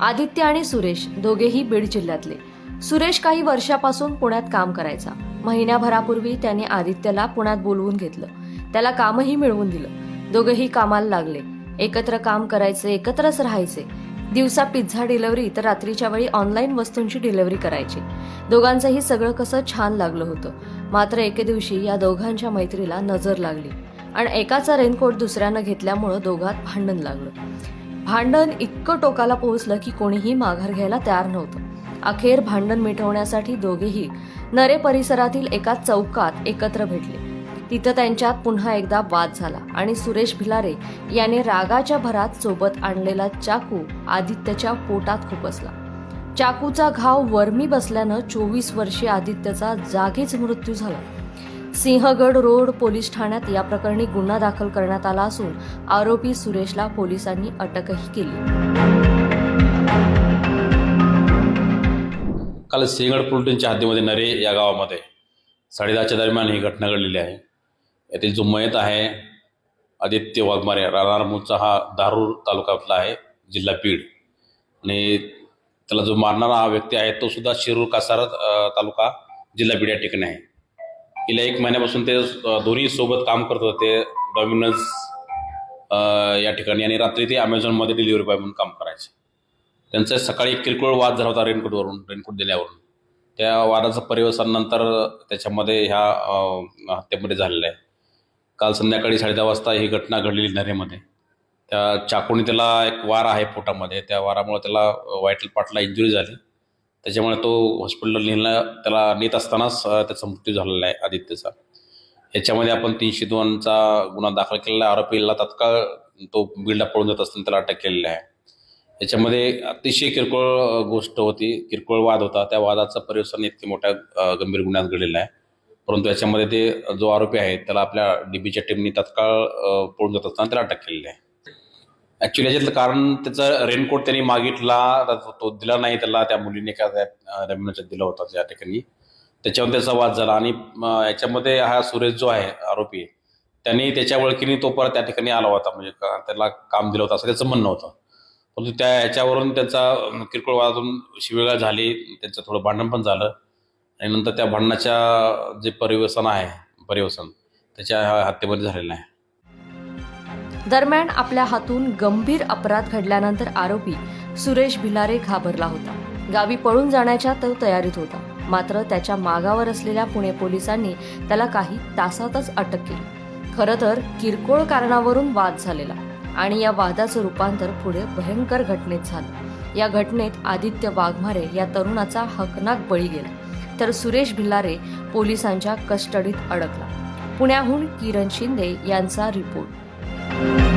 आदित्य आणि सुरेश दोघेही बीड जिल्ह्यातले. सुरेश काही वर्षापासून पुण्यात काम करायचा. महिन्याभरापूर्वी त्याने आदित्यला पुण्यात बोलवून घेतलं. त्याला कामही मिळवून दिलं. दोघेही कामाला लागले. एकत्र काम करायचे एकत्रच राहायचे. दिवसा पिझ्झा डिलिव्हरी तर रात्रीच्या वेळी ऑनलाईन वस्तूंची डिलिव्हरी करायची. दोघांचंही सगळं कसं छान लागलं होतं. मात्र एके दिवशी या दोघांच्या मैत्रीला नजर लागली. आणि एकाचा रेनकोट दुसऱ्यानं घेतल्यामुळं दोघात भांडण लागलं. भांडण इतकं टोकाला पोहोचलं की कोणीही माघार घ्यायला तयार नव्हतं. अखेर भांडण मिटवण्यासाठी दोघेही नरे परिसरातील एका चौकात एकत्र भेटले. तिथं त्यांच्यात पुन्हा एकदा वाद झाला आणि सुरेश भिलारे याने रागाच्या भरात सोबत आणलेला चाकू आदित्यच्या पोटात खुपसला. चाकूचा घाव वर्मी बसल्यानं चोवीस वर्षीय आदित्यचा जागीच मृत्यू झाला. सिंहगड रोड पोलीस ठाण्यात या प्रकरणी गुन्हा दाखल करण्यात आला असून आरोपी सुरेशला पोलिसांनी अटकही केली. काल सिंहगड पोलिसांच्या हद्दीमध्ये नरे या गावामध्ये साडेदहाच्या दरम्यान ही घटना घडलेली आहे. यातील जो मयत आहे आदित्य वाघमारे राहणार हा दारूर तालुक्यातला आहे जिल्हा बीड. आणि त्याला जो मारणारा हा व्यक्ती आहे तो सुद्धा शिरूर कासार तालुका जिल्हा बीड या ठिकाणी आहे. गेल्या एक महिन्यापासून ते दोन्ही सोबत काम करत होते डॉमिनोज या ठिकाणी आणि रात्री ते अमेझॉनमध्ये डिलिव्हरी बॉय म्हणून काम करायचे. त्यांचा सकाळी एक किरकोळ वाद झाला होता रेनकोटवरून रेनकोट दिल्यावरून. त्या वादाचं परिवसानंतर त्याच्यामध्ये ह्या हत्येमध्ये झालेलं आहे. काल संध्याकाळी साडेदहा वाजता ही घटना घडलेली नरेमध्ये. त्या चाकूने त्याला एक वार आहे पोटामध्ये. त्या वारामुळे त्याला वाईटल पार्टला इंजुरी झाली. त्याच्यामुळे तो हॉस्पिटलला नेला त्याला नेत असतानाच त्याचा मृत्यू झालेला आहे आदित्यचा. याच्यामध्ये आपण तीनशे दोनचा गुन्हा दाखल केलेला आहे. आरोपीला तत्काळ तो बीडला पळून जात असताना त्याला अटक केलेली आहे. याच्यामध्ये अतिशय किरकोळ गोष्ट होती. किरकोळ वाद होता. त्या वादाचा परिवर्तन इतके मोठ्या गंभीर गुन्ह्यात घडलेला आहे. परंतु याच्यामध्ये ते जो आरोपी आहे त्याला आपल्या डीबीच्या टीमनी तत्काळ पळून जात असताना त्याला अटक केलेली आहे. ॲक्च्युली याच्यातलं कारण त्याचं रेनकोट त्यांनी मागितला तर तो दिला नाही त्याला त्या मुलीने का त्या दिला होता त्या ठिकाणी. त्याच्यावर त्याचा वाद झाला आणि याच्यामध्ये हा सुरेश जो आहे आरोपी त्यांनी त्याच्या ओळखीने तो परत त्या ठिकाणी आला होता. म्हणजे का- त्याला काम दिलं होतं असं त्याचं म्हणणं होतं. परंतु त्या ह्याच्यावरून त्याचा किरकोळ वादातून शिवेगाळ झाली. त्यांचं थोडं भांडण पण झालं. आणि नंतर त्या भांडणाच्या जे परिवसन आहे परिवसन त्याच्या ह्या हत्येमध्ये झालेलं आहे. दरम्यान आपल्या हातून गंभीर अपराध घडल्यानंतर आरोपी सुरेश भिलारे घाबरला होता. गावी पळून जाण्याच्या तो तयारीत होता. मात्र त्याच्या मागावर असलेल्या पुणे पोलिसांनी त्याला काही तासातच अटक केली. खरं तर किरकोळ कारणावरून वाद झालेला आणि या वादाचं रूपांतर पुढे भयंकर घटनेत झालं. या घटनेत आदित्य वाघमारे या तरुणाचा हकनाक बळी गेला. तर सुरेश भिलारे पोलिसांच्या कस्टडीत अडकला. पुण्याहून किरण शिंदे यांचा रिपोर्ट. Thank you.